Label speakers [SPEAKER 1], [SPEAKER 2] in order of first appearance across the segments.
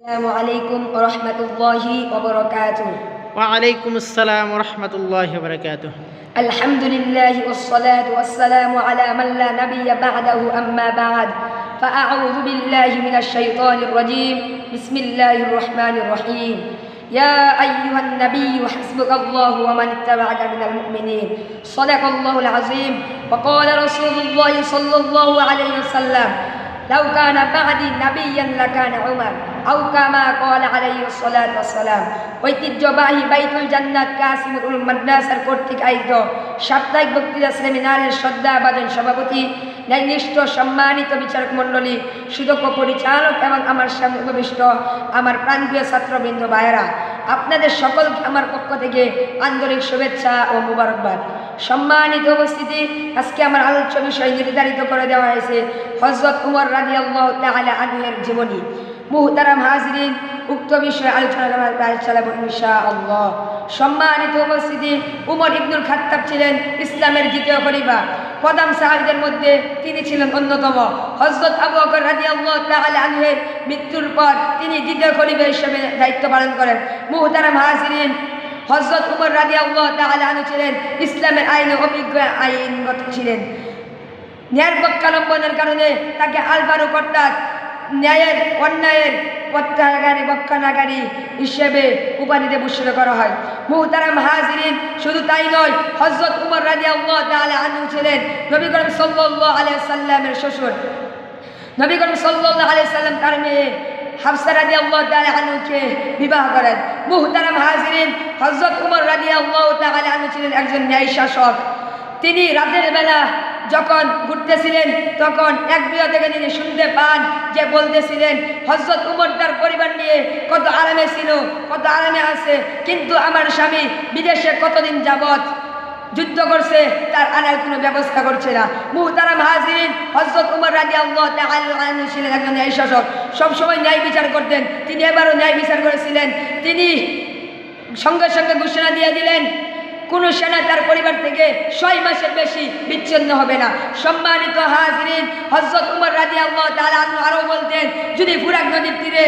[SPEAKER 1] السلام عليكم ورحمة الله وبركاته.
[SPEAKER 2] وعليكم السلام ورحمة الله وبركاته.
[SPEAKER 1] الحمد لله والصلاة والسلام على من لا نبي بعده أما بعد فأعوذ بالله من الشيطان الرجيم. بسم الله الرحمن الرحيم. يا أيها النبي حسبك الله ومن اتبعك من المؤمنين. صدق الله العظيم. وقال رسول الله صلى الله عليه وسلم لو كان بعدي نبيا لكان عمر. আউকামা call আলাইহি সালাত ওয়াসালাম ঐতিহ্যবাহী বাইতুল জান্নাত কাসিমুল মাদ্রাসার কর্তৃক আয়োজিত সাপ্তাহিক বক্তৃতা সেমিনারের শ্রদ্ধা বাদন সভাপতি, ন্যায়নিষ্ঠ সম্মানিত বিচারক মণ্ডলী সুদক্ষ পরিচালক এবং আমার সামনে উপবিষ্ট, আমার প্রান্তীয় ছাত্রবৃন্দ ভাইয়েরা, আপনাদের সকলকে আমার পক্ষ থেকে আন্তরিক শুভেচ্ছা ও মুবারকবাদ। সম্মানিত উপস্থিতি, আজকে আমার আলোচ্য বিষয় নির্ধারিত করে দেওয়া হয়েছে হজরত কুমার রাজি আল্লাহ তাহলে আনহের জীবনী। মুহতারাম হাজরিন, উক্ত বিষয়ে আলোচনা করার প্রায় চালাবো ইনশা আল্লাহ সম্মানিত উপস্থিতি, উমর ইবনুল খাত্তাব ছিলেন ইসলামের দ্বিতীয় পরিবার প্রধান সাহাবিদের মধ্যে তিনি ছিলেন অন্যতম। হজরত আবু বকর রাজি আল্লাহ তালা মৃত্যুর পর তিনি দ্বিতীয় খলিফা হিসেবে দায়িত্ব পালন করেন। মুহতারাম হাজরিন হজরত উমর রাজি আল্লাহ তালু ছিলেন ইসলামের আইনে অভিজ্ঞ আইনগত ছিলেন। ন্যায়ের পক্ষালম্বনের কারণে তাকে আল ফারুক অর্থাৎ ন্যায়ের, অন্যায়ের প্রত্যাহারী বক্ষানাকারী হিসেবে উপাধিতে ভূষিত করা হয়। মুহতারাম হাজিরিন শুধু তাই নয় হজরত উমর রাজি আল্লাহ তালে আনু ছিলেন নবী করিম সাল্লাহ আলিয়া সাল্লামের শ্বশুর। নবী করিম সাল্লাহ আলিয়া সাল্লাম তার মেয়ে হাফসা রাজি আল্লাহ তালে আনুকে বিবাহ করেন। মুহতারাম হাজিরিন হজরত উমর রাজি আল্লাহ তালে আনু ছিলেন একজন ন্যায় শাসক তিনি রাতের বেলা যখন ঘুরতেছিলেন, তখন এক বিয়া থেকে তিনি শুনতে পান যে বলতেছিলেন হজরত উমর তার পরিবার নিয়ে কত আরামে ছিল, কত আরামে আছে, কিন্তু আমার স্বামী বিদেশে কতদিন যাবত যুদ্ধ করছে, তার আনার কোনো ব্যবস্থা করছে না। মুহতারাম হাজিরিন হজরত উমর রাজি আল্লাহ ছিলেন একজন ন্যায় শাসক। সবসময় ন্যায় বিচার করতেন। তিনি এবারও ন্যায় বিচার করেছিলেন। তিনি সঙ্গে সঙ্গে ঘোষণা দিয়ে দিলেন কোনো সেনা তার পরিবার থেকে ছয় মাসের বেশি বিচ্ছিন্ন হবে না। সম্মানিত হাজরিন হজরত উমর রাজি আল্লাহ তালা আরও বলতেন, যদি ফুরাক নদীর তীরে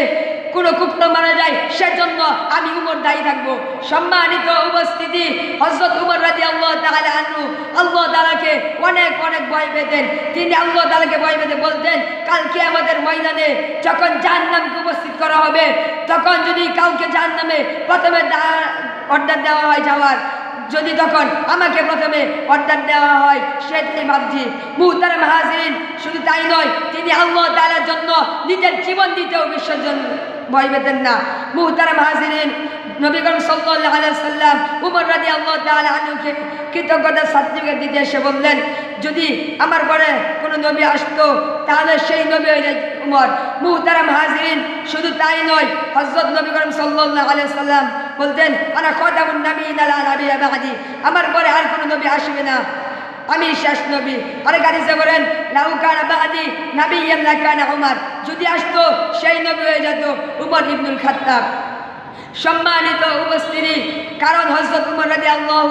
[SPEAKER 1] কোনো কুকুর মারা যায়, সেজন্য আমি উমর দায়ী থাকব। সম্মানিত উপস্থিতি হজরত উমর রাজি আল্লাহ তালা আনু আল্লাহ তালাকে অনেক অনেক ভয় পেতেন। তিনি আল্লাহ তালাকে ভয় পেতে বলতেন, কালকে আমাদের ময়দানে যখন যার জাহান্নামকে উপস্থিত করা হবে, তখন যদি কাউকে জাহান্নামে প্রথমে অর্ডার দেওয়া হয় যাওয়ার যদি তখন আমাকে প্রথমে অর্ডার দেওয়া হয় সেটাই ভাবছি মুহতারাম হাজিরিন, শুধু তাই নয়, তিনি আল্লাহ তালার জন্য নিজের জীবন দিতেও বিসর্জন ভয় পেতেন না। মুহতারাম হাজিরিন নবীগণ সাল্লাম উমর রাজি আল্লাহ তালুকে কৃতজ্ঞতার সার্টিফিকেট দিতে এসে বললেন, যদি আমার ঘরে কোনো নবী আসতো, তাহলে সেই নবী হয়ে যায় উমর, মুহতারাম হাজিরিন, শুধু তাই নয় হজরত নবী করিম সাল্লাহ আলিয়া সাল্লাম বলতেন, আনা খতামুন নবী নালা নবী আবাদি। আমার পরে আর কোনো নবী আসবে না। আমি শেষ নবী। আরে গাড়িতে বলেন লাউকান বাদি ইয়াল্লা কানা উমার। যদি আসতো, সেই নবী হয়ে যেত উমর ইবনুল খাত্তাব। সম্মানিত উপস্থিতি, কারণ হজরত উমর রাজি আল্লাহ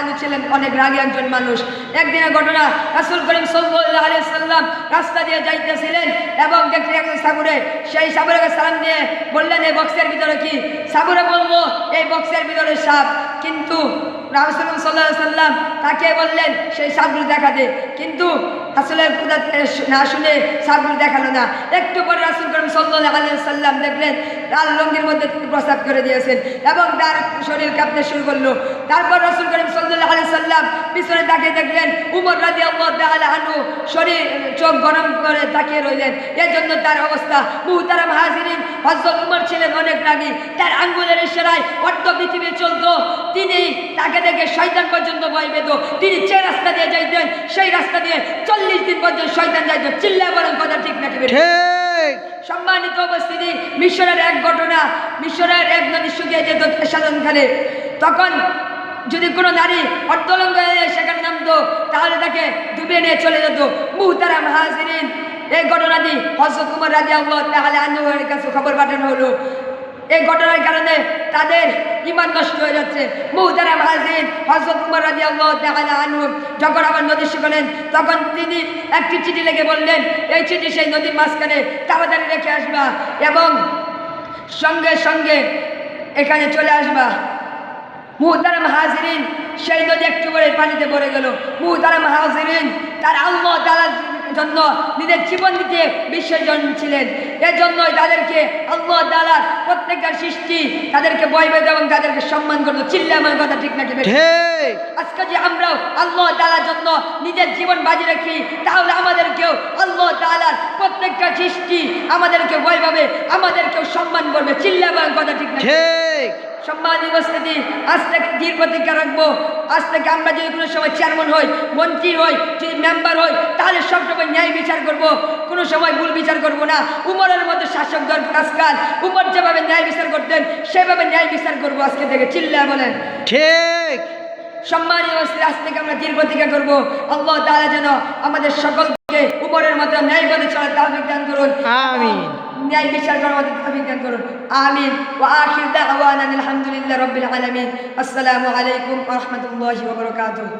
[SPEAKER 1] আনু ছিলেন অনেক রাগী একজন মানুষ। একদিনের ঘটনা রাসুল করিম সৌল্লা আলিয়া সাল্লাম রাস্তা দিয়ে যাইতেছিলেন এবং দেখতে একজন সাগুরে, সেই সাবুরকে সালাম দিয়ে বললেন, এই বক্সের ভিতরে কি? সাগুরে বলব এই বক্সের ভিতরে সাপ। কিন্তু রাসুল সাল্লাহ সাল্লাম তাকে বললেন, সেই সাপগুলো দেখাতে কিন্তু আসলের না শুনে সাপগুলো দেখাল না। একটু পরে রাসুল করিম সাল্লাহ সাল্লাম দেখলেন, লাল লঙ্গির মধ্যে প্রস্তাব করে দিয়েছেন এবং তার শরীর কাঁপতে শুরু করল। তারপর রসুল করিম সাল্লাহ সাল্লাম পিছনে তাকে দেখলেন, উমর রাজি আনু শরীর, চোখ গরম করে তাকিয়ে রইলেন। এর জন্য তার অবস্থা। মুহতারাম হাজিরিন হজরত উমর ছিলেন অনেক রাগী। তার আঙ্গুলের ইশারায় অর্ধ পৃথিবী চলতো। তিনি তাকে দেখে শয়তান পর্যন্ত ভয় পেত। তিনি যে রাস্তা দিয়ে যাইতেন সেই রাস্তা দিয়ে চল্লিশ দিন পর্যন্ত শয়তান যাইত। চিল্লা বলেন কথা ঠিক নাকি সম্মানিত উপস্থিতি মিশরের এক ঘটনা মিশরের এক নদী শুকিয়ে যেত সাধন খালে। তখন যদি কোনো নারী অর্ধলঙ্গ হয়ে সেখানে নামতো তাহলে তাকে ডুবে নিয়ে চলে যেত। মুহতারাম হাজিরিন এই ঘটনাটি হজরত কুমার রাজি আল্লাহ তাহলে আন্দোলনের কাছে খবর পাঠানো হলো। এই ঘটনার কারণে তাদের ইমান নষ্ট হয়ে যাচ্ছে। মুহতারাম হাজিন হজরত কুমার রাজি আল্লাহ যখন আবার নদী শুকলেন তখন তিনি একটি চিঠি লিখে বললেন, এই চিঠি সেই নদীর মাঝখানে তাড়াতাড়ি রেখে আসবা এবং সঙ্গে সঙ্গে এখানে চলে আসবা। মুহতারাম হাজিরিন সেই নদী একটু করে পানিতে পড়ে গেল। মুহতারাম হাজিরিন তার আল্লাহ জন্য নিজের জীবন দিতে বিসর্জন ছিলেন। এজন্যই তাদেরকে আল্লাহ তালার প্রত্যেকটা সৃষ্টি তাদেরকে বয় বেদ এবং তাদেরকে সম্মান করতো। চিল্লামের কথা ঠিক নাকি আজকে যে আমরাও আল্লাহ তালার জন্য নিজের জীবন বাজি রাখি তাহলে আমাদেরকেও আল্লাহ তালার প্রত্যেকটা সৃষ্টি আমাদেরকে ভয় পাবে আমাদেরকেও সম্মান করবে। চিল্লাবার কথা ঠিক না।
[SPEAKER 2] ঠিক।
[SPEAKER 1] সম্মান উপস্থিতি আজ থেকে দীর প্রতিজ্ঞা রাখব। আজ থেকে আমরা যদি কোনো সময় চেয়ারম্যান হই মন্ত্রী হই যদি মেম্বার হই তাহলে সবসময় ন্যায় বিচার করব। কোনো সময় ভুল বিচার করব না। উমরের মতো শাসক দল আজকাল উমর যেভাবে ন্যায় বিচার করতেন সেভাবে ন্যায় বিচার করব আজকে থেকে। চিল্লা বলেন।
[SPEAKER 2] ঠিক।
[SPEAKER 1] সম্মানীয় আজ থেকে আমরা দীর প্রতিজ্ঞা করব। আল্লাহ তাআলা যেন আমাদের সকলকে উপরের মতো ন্যায় পথে চলার তাফিক দান করুন।
[SPEAKER 2] আমিন।
[SPEAKER 1] ন্যায় বিচার করার মতো তাফিক দান করুন আমিন ওয়া আখির দাওয়ানা আলহামদুলিল্লাহ রাব্বিল আলামিন আসসালামু আলাইকুম